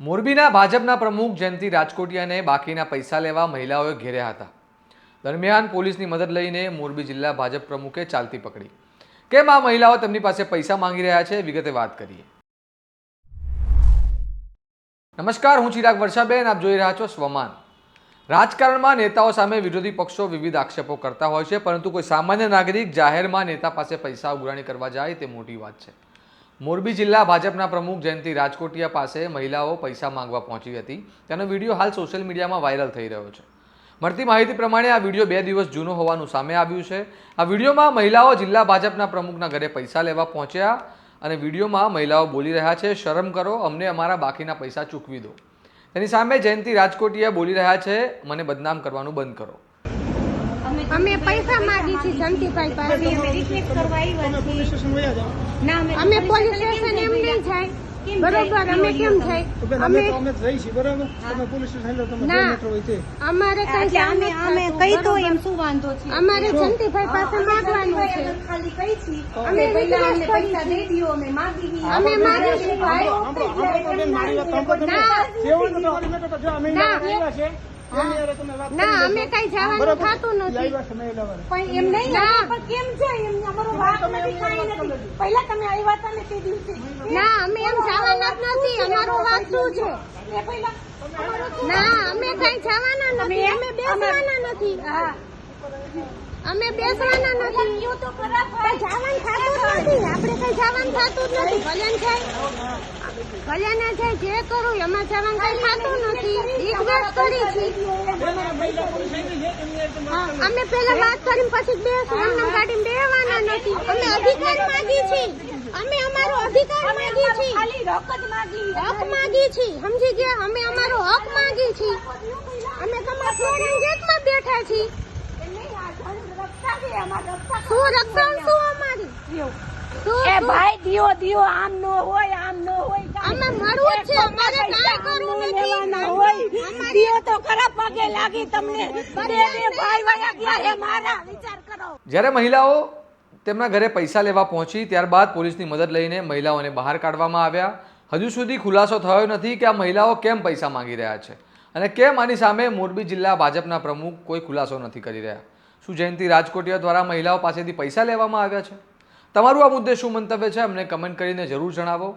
મોરબીના ભાજપના પ્રમુખ જયંતિ રાજકોટિયાને બાકીના પૈસા લેવા મહિલાઓએ ઘેર્યા હતા. દરમિયાન પોલીસની મદદ લઈને મોરબી જિલ્લા ભાજપ પ્રમુખે ચાલતી પકડી. કેમ આ મહિલાઓ તેમની પાસે પૈસા માંગી રહ્યા છે વિગતે વાત કરીએ. નમસ્કાર, હું ચિરાગ વર્ષાબેન, આપ જોઈ રહ્યા છો સ્વમાન. રાજકારણમાં નેતાઓ સામે વિરોધી પક્ષો વિવિધ આક્ષેપો કરતા હોય છે, પરંતુ કોઈ સામાન્ય નાગરિક જાહેરમાં નેતા પાસે પૈસા ઉઘરાણી કરવા જાય, તે મોટી વાત છે. મોરબી જિલ્લા ભાજપના પ્રમુખ જયંતિ રાજકોટિયા પાસે મહિલાઓ પૈસા માંગવા પહોંચી હતી. તેનો વીડિયો હાલ સોશિયલ મીડિયામાં વાયરલ થઈ રહ્યો છે. મળતી માહિતી પ્રમાણે આ વીડિયો બે દિવસ જૂનો હોવાનું સામે આવ્યું છે. આ વિડીયોમાં મહિલાઓ જિલ્લા ભાજપના પ્રમુખના ઘરે પૈસા લેવા પહોંચ્યા અને વિડીયોમાં મહિલાઓ બોલી રહ્યા છે, શરમ કરો, અમને અમારા બાકીના પૈસા ચૂકવી દો. તેની સામે જયંતિ રાજકોટિયા બોલી રહ્યા છે, મને બદનામ કરવાનું બંધ કરો. અમે પૈસા માગી છીએ જંતીભાઈ પાસે. અમે રિક્વેસ્ટ કરવા આવ્યા પોલીસ છીએ. સ્ટેશન વયા જાઓ. ના અમે અમે પોલીસ સ્ટેશન એમ નહીં જાય. બરોબર અમે કેમ જાય? અમે અમે જઈ અમે છીએ બરાબર? તમે પોલીસ સ્ટેશન લો તમે. મેટ્રો હોય તે. અમારે કઈ એટલે અમે અમે કઈ તો એમ શું વાંધો છે? અમારે જંતીભાઈ પાસે માંગવાનું છે. અમે ખાલી કઈ છી અમે અમે અમને પૈસા દે દઈ અમે માગી. અમે માગી છીએ ભાઈ. ના. હોય તો તમારી તો જો અમે ના. ના અમે. કઈ જવાનું થતું નથી. પણ એમ નહીં પણ કેમ છે એમ અમારો વાક નથી કાંઈ નથી. પહેલા તમે આવ્યા હતા ને તે દિવસે ના અમે એમ જવાના જ નથી. અમારો વાત શું છે એ પહેલા ના અમે કઈ જવાના નથી. અમે બેસવાના નથી. હા. અમે બેસવાના નથી. જવાનું થતું નથી. આપણે કઈ જવાનું થતું જ નથી. ભલે ને જાય ભલે ને જે કરું એમાં જવાનું કઈ થતું નથી. રિક્વેસ્ટ કરી છે. અમે પેલા વાત કરીને પછી બે એમને ગાડી બેવાના નથી. અમે અધિકાર માંગી છીએ. અમે અમારો અધિકાર માંગી છીએ. ખાલી રોક માંગી હક માંગી છીએ. સમજી ગયા? અમે અમારો હક માંગી છીએ. અમે તમારા ફ્લોરિંગ ગેટમાં બેઠા છીએ. શું રક્ષણ શું અમારી? એ ભાઈ દિયો દિયો આમ નો હોય આમ નો હોય અમે મળવું છે અમારે કાંઈ કરવું લેવાના નથી. હોય. દિયો તો ખરા પગે લાગી તમને. બે બે ભાઈ વાયા ગયા હે મારા. વિચાર કરો. જ્યારે મહિલાઓ તેમના ઘરે પૈસા લેવા પહોંચી ત્યારબાદ પોલીસની મદદ લઈને મહિલાઓને બહાર કાઢવામાં આવ્યા. હજુ સુધી ખુલાસો થયો નથી કે આ મહિલાઓ કેમ પૈસા માંગી રહ્યા છે અને કેમ આની સામે મોરબી જિલ્લા ભાજપના પ્રમુખ કોઈ ખુલાસો નથી કરી રહ્યા. શું જયંતિ રાજકોટિયા દ્વારા મહિલાઓ પાસેથી પૈસા લેવામાં આવ્યા છે? તમારું આ મુદ્દે શું મંતવ્ય છે અમને કમેન્ટ કરીને જરૂર જણાવો.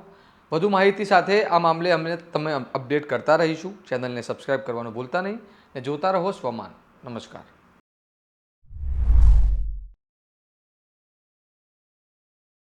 વધુ માહિતી સાથે આ મામલે અમને તમે અપડેટ કરતા રહીશું. ચેનલને સબસ્ક્રાઇબ કરવાનું ભૂલતા નહીં ને જોતા રહો સ્વમાન. નમસ્કાર.